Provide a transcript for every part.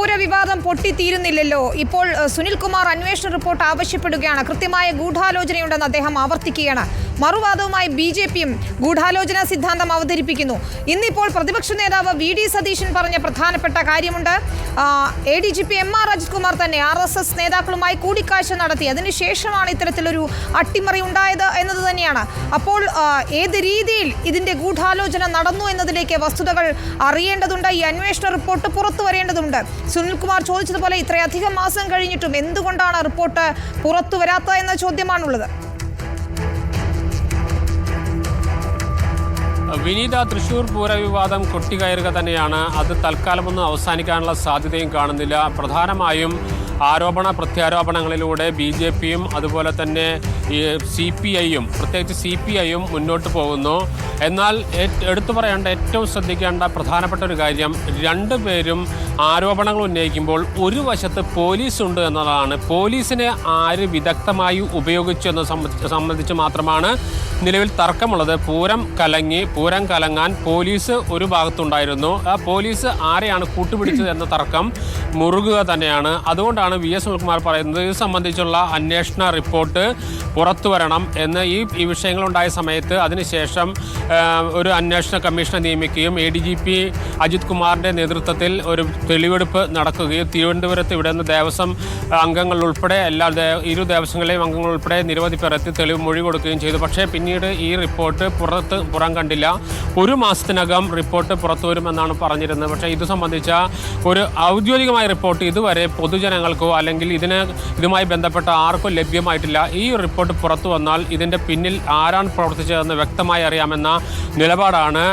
പൂര വിവാദം പൊട്ടിത്തീരുന്നില്ലല്ലോ. ഇപ്പോൾ സുനിൽ സുനിൽകുമാർ അന്വേഷണ റിപ്പോർട്ട് ആവശ്യപ്പെടുകയാണ്. കൃത്യമായ ഗൂഢാലോചനയുണ്ടെന്ന് അദ്ദേഹം ആവർത്തിക്കുകയാണ്. മറുവാദവുമായി ബി ജെ പിയും ഗൂഢാലോചന സിദ്ധാന്തം അവതരിപ്പിക്കുന്നു. ഇന്നിപ്പോൾ പ്രതിപക്ഷ നേതാവ് വി ഡി സതീശൻ പറഞ്ഞ പ്രധാനപ്പെട്ട കാര്യമുണ്ട്. A D G P M R Ajith Kumar തന്നെ ആർ എസ് എസ് നേതാക്കളുമായി കൂടിക്കാഴ്ച നടത്തി. അതിനുശേഷമാണ് ഇത്തരത്തിലൊരു അട്ടിമറി ഉണ്ടായത് എന്നത് തന്നെയാണ്. അപ്പോൾ ഏത് രീതിയിൽ ഇതിന്റെ ഗൂഢാലോചന നടന്നു എന്നതിലേക്ക് വസ്തുതകൾ അറിയേണ്ടതുണ്ട് ഈ അന്വേഷണ റിപ്പോർട്ട് പുറത്തു വരേണ്ടതുണ്ട്. സുനിൽകുമാർ ചോദിച്ചതുപോലെ ഇത്രയധികം മാസം കഴിഞ്ഞിട്ടും എന്തുകൊണ്ടാണ് റിപ്പോർട്ട് പുറത്തു വരാത്ത എന്ന ചോദ്യമാണുള്ളത്. വിനീത തൃശൂർ പൂര വിവാദം കൊട്ടിക്കയറുക തന്നെയാണ്. അത് തൽക്കാലമൊന്നും അവസാനിക്കാനുള്ള സാധ്യതയും കാണുന്നില്ല. പ്രധാനമായും ആരോപണ പ്രത്യാരോപണങ്ങളിലൂടെ ബി ജെ പിയും അതുപോലെ തന്നെ സി പി ഐയും പ്രത്യേകിച്ച് സി പി ഐയും മുന്നോട്ട് പോകുന്നു. എന്നാൽ എടുത്തു പറയേണ്ട ഏറ്റവും ശ്രദ്ധിക്കേണ്ട പ്രധാനപ്പെട്ട ഒരു കാര്യം രണ്ടുപേരും ആരോപണങ്ങൾ ഉന്നയിക്കുമ്പോൾ ഒരു വശത്ത് പോലീസ് ഉണ്ട് എന്നതാണ്. പോലീസിനെ ആര് വിദഗ്ധമായി ഉപയോഗിച്ചു എന്നത് സംബന്ധിച്ച് മാത്രമാണ് നിലവിൽ തർക്കമുള്ളത് പൂരം കലങ്ങി പൂരം കലങ്ങാൻ പോലീസ് ഒരു ഭാഗത്തുണ്ടായിരുന്നു. ആ പോലീസ് ആരെയാണ് കൂട്ടുപിടിച്ചത് എന്ന തർക്കം മുറുകുക തന്നെയാണ്. അതുകൊണ്ടാണ് വി എസ് സുനിൽകുമാർ പറയുന്നത്. ഇത് സംബന്ധിച്ചുള്ള അന്വേഷണ റിപ്പോർട്ട് പുറത്തു വരണം എന്ന് ഈ ഈ വിഷയങ്ങളുണ്ടായ സമയത്ത് അതിനുശേഷം ഒരു അന്വേഷണ കമ്മീഷനെ നിയമിക്കുകയും A D G P Ajith കുമാറിന്റെ നേതൃത്വത്തിൽ ഒരു തെളിവെടുപ്പ് നടക്കുകയും തിരുവനന്തപുരത്ത് ഇവിടെ നിന്ന് ദേവസ്വം അംഗങ്ങൾ ഉൾപ്പെടെ എല്ലാ ഇരു ദേവസ്വങ്ങളിലെയും അംഗങ്ങൾ ഉൾപ്പെടെ നിരവധി പേർ തെളിവ് മൊഴി കൊടുക്കുകയും ചെയ്തു. പക്ഷേ പിന്നീട് ഈ റിപ്പോർട്ട് പുറത്ത് പുറം കണ്ടില്ല. ഒരു മാസത്തിനകം റിപ്പോർട്ട് പുറത്തു വരുമെന്നാണ് പറഞ്ഞിരുന്നത്. പക്ഷേ ഇത് സംബന്ധിച്ച ഒരു ഔദ്യോഗികമായ റിപ്പോർട്ട് ഇതുവരെ പൊതുജനങ്ങൾക്കോ അല്ലെങ്കിൽ ഇതിന് ഇതുമായി ബന്ധപ്പെട്ട ആർക്കും ലഭ്യമായിട്ടില്ല. ഈ റിപ്പോർട്ട് പുറത്തു വന്നാൽ ഇതിന്റെ പിന്നിൽ ആരാണ് പ്രവർത്തിച്ചതെന്ന് വ്യക്തമായി അറിയാമെന്ന നിലപാടാണ്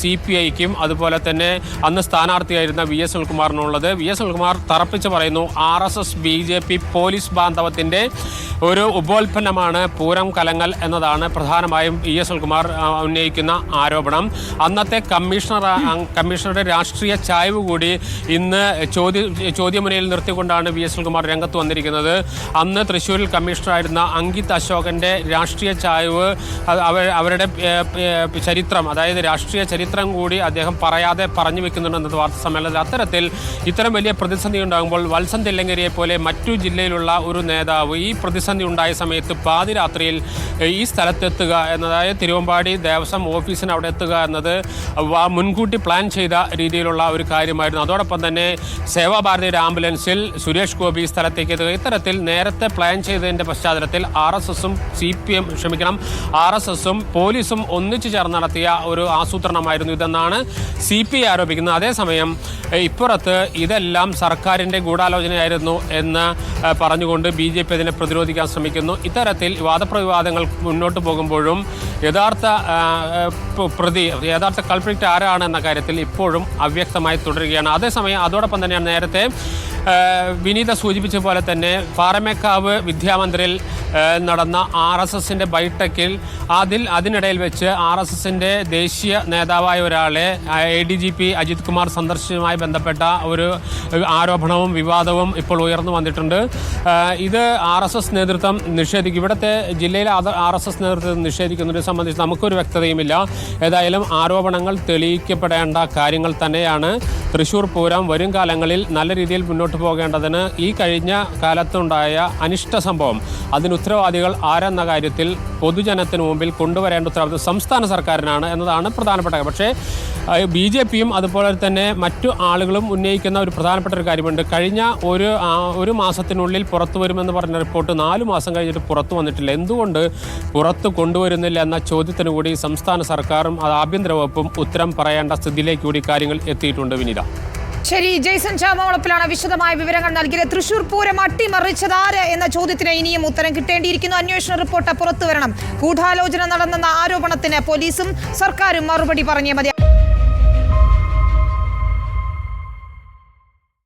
സി പി ഐക്കും. അതുപോലെ തന്നെ അന്ന് സ്ഥാനാർത്ഥിയായിരുന്ന വി എസ് സുനിൽകുമാറിനുള്ളത്. വി എസ് സുനിൽകുമാർ തറപ്പിച്ച് പറയുന്നു R S S B J P police ബാന്ധവത്തിന്റെ ഒരു ഉപോൽപ്പന്നമാണ് പൂരം കലങ്ങൽ എന്നതാണ് പ്രധാനമായും വി എസ് സുനിൽകുമാർ ഉന്നയിക്കുന്ന ആരോപണം. അന്നത്തെ കമ്മീഷണർ കമ്മീഷണറുടെ രാഷ്ട്രീയ ചായ്വ് കൂടി ഇന്ന് ചോദ്യം ചോദ്യമുനയിൽ നിർത്തിക്കൊണ്ടാണ് വി എസ് സുനിൽകുമാർ രംഗത്ത് വന്നിരിക്കുന്നത്. അന്ന് തൃശ്ശൂരിൽ കമ്മീഷണറായിരുന്ന അങ്കിത് അശോകന്റെ രാഷ്ട്രീയ ചായ്വ് അവ- അവരുടെ ചരിത്രം അതായത് രാഷ്ട്രീയ ചരിത്രം കൂടി അദ്ദേഹം പറയാതെ പറഞ്ഞു വെക്കുന്നുണ്ടെന്നത് വാർത്താ സമ്മേളനത്തിൽ. അത്തരത്തിൽ ഇത്തരം വലിയ പ്രതിസന്ധി ഉണ്ടാകുമ്പോൾ വത്സൻ തില്ലങ്കരിയെ പോലെ മറ്റു ജില്ലയിലുള്ള ഒരു നേതാവ് ഈ പ്രതിസന്ധി ഉണ്ടായ സമയത്ത് പാതിരാത്രിയിൽ ഈ സ്ഥലത്തെത്തുക എന്നതായ തിരുവമ്പാടി ദേവസ്വം ഓഫീസിന് അവിടെ എത്തുക എന്നത് മുൻകൂട്ടി പ്ലാൻ ചെയ്ത രീതിയിലുള്ള ഒരു കാര്യമായിരുന്നു. അതോടൊപ്പം തന്നെ സേവാഭാരതിയുടെ ആംബുലൻസിൽ സുരേഷ് ഗോപി സ്ഥലത്തേക്ക് എത്തുക. ഇത്തരത്തിൽ നേരത്തെ പ്ലാൻ ചെയ്തതിന്റെ പശ്ചാത്തലത്തിൽ ആർ എസ് എസും സി പി എം ക്ഷമിക്കണം ആർ എസ് എസും പോലീസും ഒന്നിച്ചു ചേർന്ന് നടത്തിയ ഒരു ആസൂത്രണമായിരുന്നു ഇതെന്നാണ് സി പി ഐ ആരോപിക്കുന്നത്. അതേസമയം ഇപ്പുറത്ത് ഇതെല്ലാം സർക്കാരിന്റെ ഗൂഢാലോചനയായിരുന്നു എന്ന് പറഞ്ഞുകൊണ്ട് ബി ജെ പി അതിനെ പ്രതിരോധിക്കാൻ ശ്രമിക്കുന്നു. ഇത്തരത്തിൽ വാദപ്രതിവാദങ്ങൾ മുന്നോട്ട് പോകുമ്പോഴും യഥാർത്ഥ പ്രതി യഥാർത്ഥ കൾപ്രിറ്റ് ആരാണ് എന്ന കാര്യത്തിൽ ഇപ്പോഴും അവ്യക്തമായി തുടരുകയാണ്. അതേസമയം അതോടൊപ്പം തന്നെയാണ് നേരത്തെ വിനീത സൂചിപ്പിച്ച പോലെ തന്നെ പാറമേക്കാവ് വിദ്യാമന്ദിറിൽ നടന്ന ആർ എസ് എസിന്റെ ബൈടെക്കിൽ അതിൽ അതിനിടയിൽ വെച്ച് ആർ എസ് എസിന്റെ ദേശീയ നേതാവായ ഒരാളെ A D G P Ajith Kumar സന്ദർശനവുമായി ബന്ധപ്പെട്ട ഒരു ആരോപണവും വിവാദവും ഇപ്പോൾ ഉയർന്നു വന്നിട്ടുണ്ട്. ഇത് ആർ എസ് എസ് നേതൃത്വം നിഷേധിക്കും. ഇവിടുത്തെ ജില്ലയിലെ ആർ എസ് എസ് നേതൃത്വം നിഷേധിക്കുന്നതിനെ സംബന്ധിച്ച് നമുക്കൊരു വ്യക്തതയുമില്ല. ഏതായാലും ആരോപണങ്ങൾ തെളിയിക്കപ്പെടേണ്ട കാര്യങ്ങൾ തന്നെയാണ്. തൃശൂർ പൂരം വരും കാലങ്ങളിൽ നല്ല രീതിയിൽ മുന്നോട്ട് പോകേണ്ടതിന് ഈ കഴിഞ്ഞ കാലത്തുണ്ടായ അനിഷ്ട സംഭവം അതിന് ഉത്തരവാദികൾ ആരെന്ന കാര്യത്തിൽ പൊതുജനത്തിന് മുമ്പിൽ കൊണ്ടുവരേണ്ട ഉത്തരവാദിത്വം സംസ്ഥാന സർക്കാരിനാണ് എന്നതാണ് പ്രധാനപ്പെട്ട. പക്ഷേ ബി ജെ പിയും അതുപോലെ തന്നെ മറ്റു ആളുകളും ഉന്നയിക്കുന്ന ഒരു പ്രധാനപ്പെട്ട ഒരു കാര്യമുണ്ട്. കഴിഞ്ഞ ഒരു ഒരു മാസത്തിനുള്ളിൽ പുറത്തു വരുമെന്ന് പറഞ്ഞ റിപ്പോർട്ട് നാലു മാസം കഴിഞ്ഞിട്ട് പുറത്തു വന്നിട്ടില്ല. എന്തുകൊണ്ട് പുറത്ത് കൊണ്ടുവരുന്നില്ല എന്ന ചോദ്യത്തിന് കൂടി സംസ്ഥാന സർക്കാരും ആഭ്യന്തര വകുപ്പും ഉത്തരം പറയേണ്ട സ്ഥിതിയിലേക്ക് കൂടി കാര്യങ്ങൾ എത്തിയിട്ടുണ്ട് വിനീത. ശരി ജെയ്സൺ ചാമോളപ്പിലാണ് വിശദമായ വിവരങ്ങൾ നൽകിയത്. തൃശൂർ പൂരം അട്ടിമറിച്ചതാര് എന്ന ചോദ്യത്തിന് ഇനിയും ഉത്തരം കിട്ടേണ്ടിയിരിക്കുന്നു. അന്വേഷണ റിപ്പോർട്ട് പുറത്തുവരണം. ഗൂഢാലോചന നടന്നെന്ന ആരോപണത്തിന് പോലീസും സർക്കാരും മറുപടി പറഞ്ഞേ മതി.